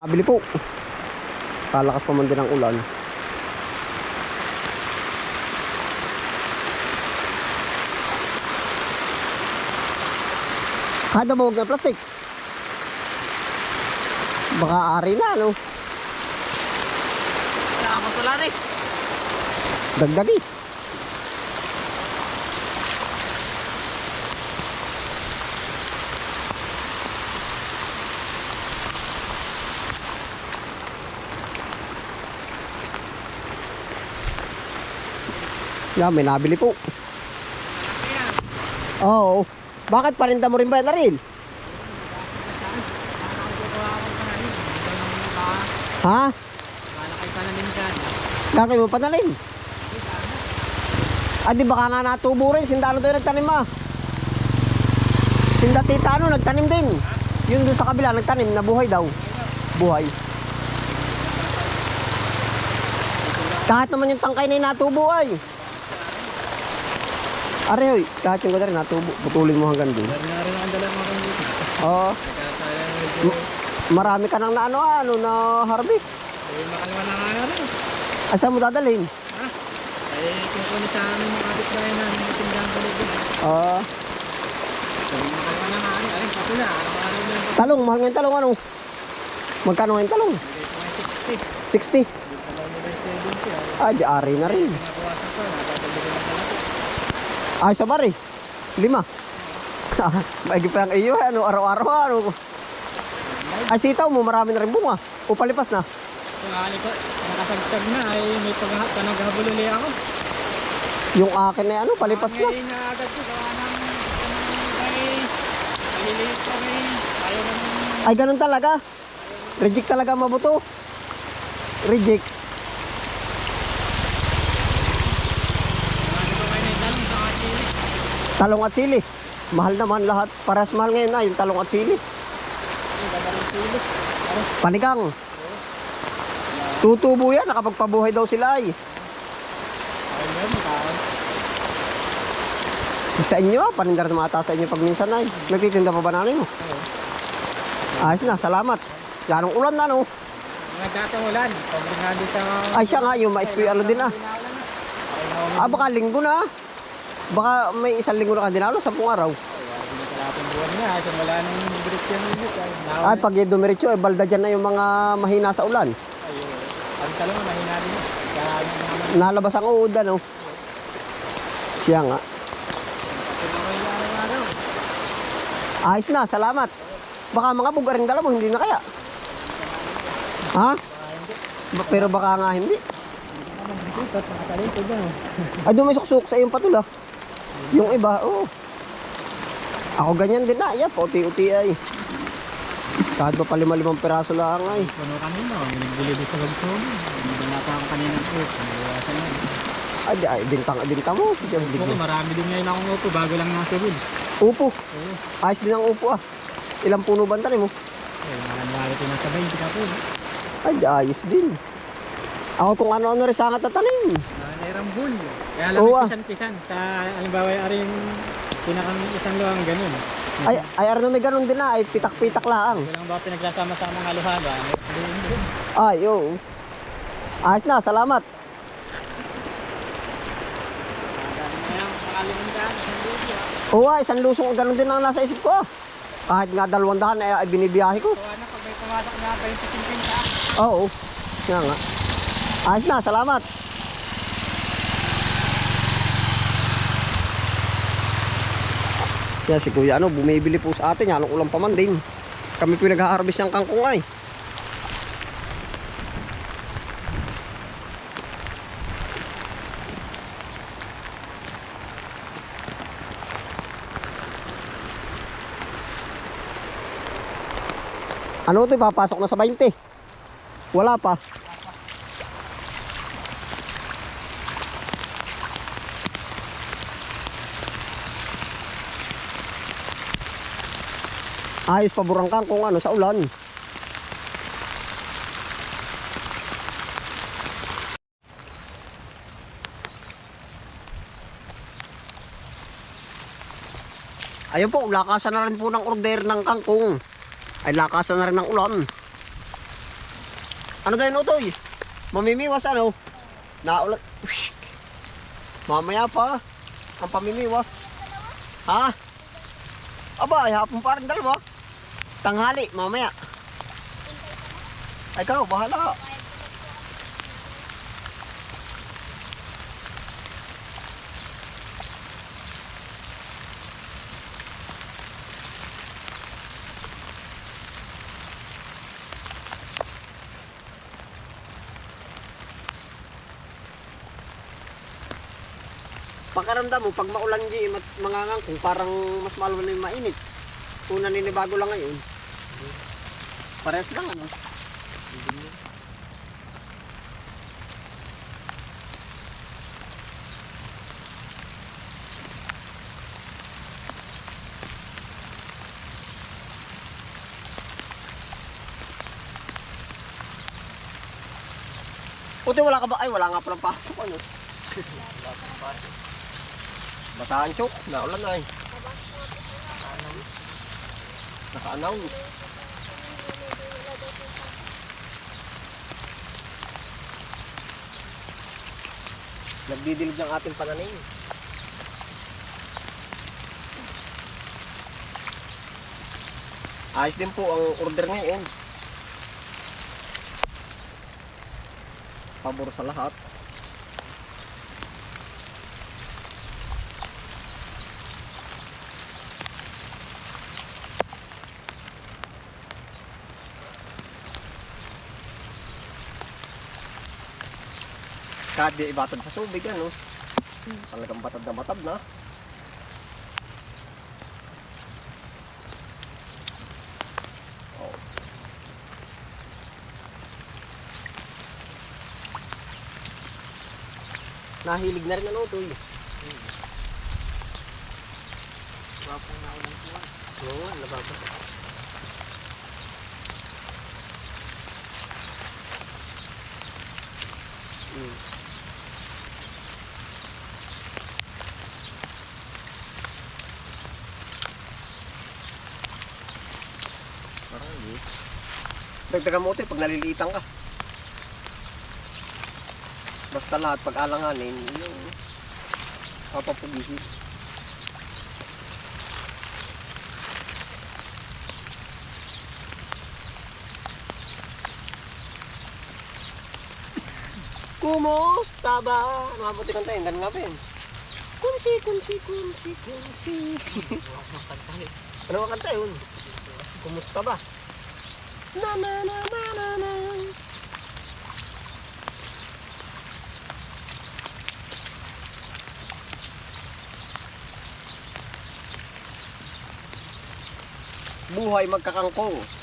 Kabili po. Kalakas pa man din ang ulan. Kada buwag na plastic. Baka ari na, no? Nakakapagtula rin. Dagdagi. Yan, may nabili po. Oo. Bakit parinda mo rin ba yan, Aril? Ha? Gagawin mo panalim. Ah, di baka nga natubo rin. Sinda ano doon nagtanim ah. Sinda tita ano, nagtanim din. Yun doon sa kabila, nagtanim, nabuhay daw. Buhay. Kahit naman yung tangkay na yung natubo ay. Are hoy, kahit yung rin natubo, putulin mo hanggang doon. Meron na rin ang dala mga kandito. Oo. Nagkakaya medyo... Marami ka nang na ano, ah, ano na harvest. Eh, makalima na nga na rin. Asa mo dadalhin? Ha? Eh, kukunin sa amin mga kapitbahay yung tindahan ko dito. Oo. Eh, makalima na nga rin. Ayun, patula. Araw-araw na talong, mahal nga yung talong ano? Magkano nga yung talong? Bigay ko nga 60. 60. Dito lang nila yung 70. Ah, di ari na rin. Ko. Napapabigay ng kalaki. Ay, sa bari. Lima. Maigi pa yung iyo, ano, araw-araw, ano. Ay, sitaw mo, marami na rin bunga. O palipas na. Kung ali ko, nakasagsag na ay may paghahat ka naghabululi ako. Yung akin na ano, palipas na. Ngayon na agad ko. Gawa ng... Pa rin. Ayaw naman Ay, ganun talaga. Reject talaga ang mabuto. Reject. Marami ko kayo na itanong sa akin. Talong at sili. Mahal naman lahat. Paras mahal ngayon na yung talong at sili. Ang ganda ng sili. Panigang. Tutubo yan, nakapagpabuhay daw sila ay. Makaon. Sa inyo ah, panindar na mata sa inyo pag minsan ay. Nagtitinda pa ba namin mo? Ayos na, salamat. Ganong ulan na no. Nagdatang ulan. Doon sa... Ay siya nga, yung yung ano din ah. Ah, baka linggo na. Baka may isang linggo na ka dinalo, sampung araw. Hindi ka natin buwan niya. Ay, wala nang direksyon ng unit. Ay, Ay, pag dumiretso, eh, balda dyan na yung mga mahina sa ulan. Ay, oh. ang talong, mahina din. Nalabas ang uod, ano. Siya nga. Ayos na, salamat. Baka mga buga rin dala mo, hindi na kaya. Ha? Ba- Pero baka nga hindi. Oh? Ay, suksuk sa iyong patula. Yung iba, oo. Ako ganyan din na. Yan, pauti-uti ay. Kahit pa palima-limang piraso lang ay. Puno kanina. Nagbili din sa bagsoon. Hindi ba napa ako kanina ng upo. Na. Ay, ay bintang, binta mo. Diyan, Upo bigla. marami din ngayon akong upo. Bago lang nasa wood. Upo. Oo. Ayos din ang upo ah. Ilang puno ba ang tanim mo? Eh, nakaniwala ko nasa 20 ka po. Ay, ayos din. Ako kung ano-ano rin sangat na tanim. Nairambul. Kaya lang Oo, ah. pisan-pisan. Sa halimbawa, ari yung pinakang isang luwang ganun. Ay, ay, ano may ganun din na. Ay, pitak-pitak lang. Ito lang ba pinagsasama-sama ng? Ano? Doon doon. Ay, oo. Ayos na, salamat. Kaya mga limandaan, isang lugi ah. Oo, ah, isang lusong ganun din ang nasa isip ko ah. Kahit nga dalawang dahan ay, ay binibiyahe ko. Kuha na pag may pumasok na 20-50 ah. Oo. Nga nga. Ayos na, salamat. Kaya si Kuya ano, bumibili po sa atin. Yan, ulam pa man din. Kami po nag-harvest ng kangkong ay. Ano ito, papasok na sa 20. Wala pa. Ayos pa burangkang kung ano sa ulan. Ayun po, lakasan na rin po ng order ng kangkong. Ay lakasan na rin ng ulan. Ano yung utoy? Mamimiwas ano? Naulat. Ush. Mamaya pa. Ang pamimiwas. Ha? Aba, ay hapon pa rin dalawa. Tanghali, mamaya. Ay, ikaw, bahala. Pakaramdam mo, pag maulan di, mangangang kung parang mas maluwan na yung mainit. Kung naninibago lang ngayon. Parehas lang ano. Puti wala ka ba? Ay, wala nga palang pasok ano. Bataan chok, naulan ay. Naka-announce. Nagdidilig ng ating pananim. Ayos din po ang order ngayon. Pabor sa lahat. Kahit di ibatad sa tubig, ano? Talagang batad na batad na. Oh. Nahilig na rin ano to eh. Wapong naulan po. Oo nga, nababa. Hmm. Marami. Dagdagan mo ito pag naliliitan ka. Basta lahat pag alanganin, yun. Papapugihin. Kumusta ba? Mabuti kanta yun, ganun nga ba yun? Kunsi, kunsi, kunsi. ano ang yun? Kumusta ba? Na na na na na na. Buhay magkakangkong.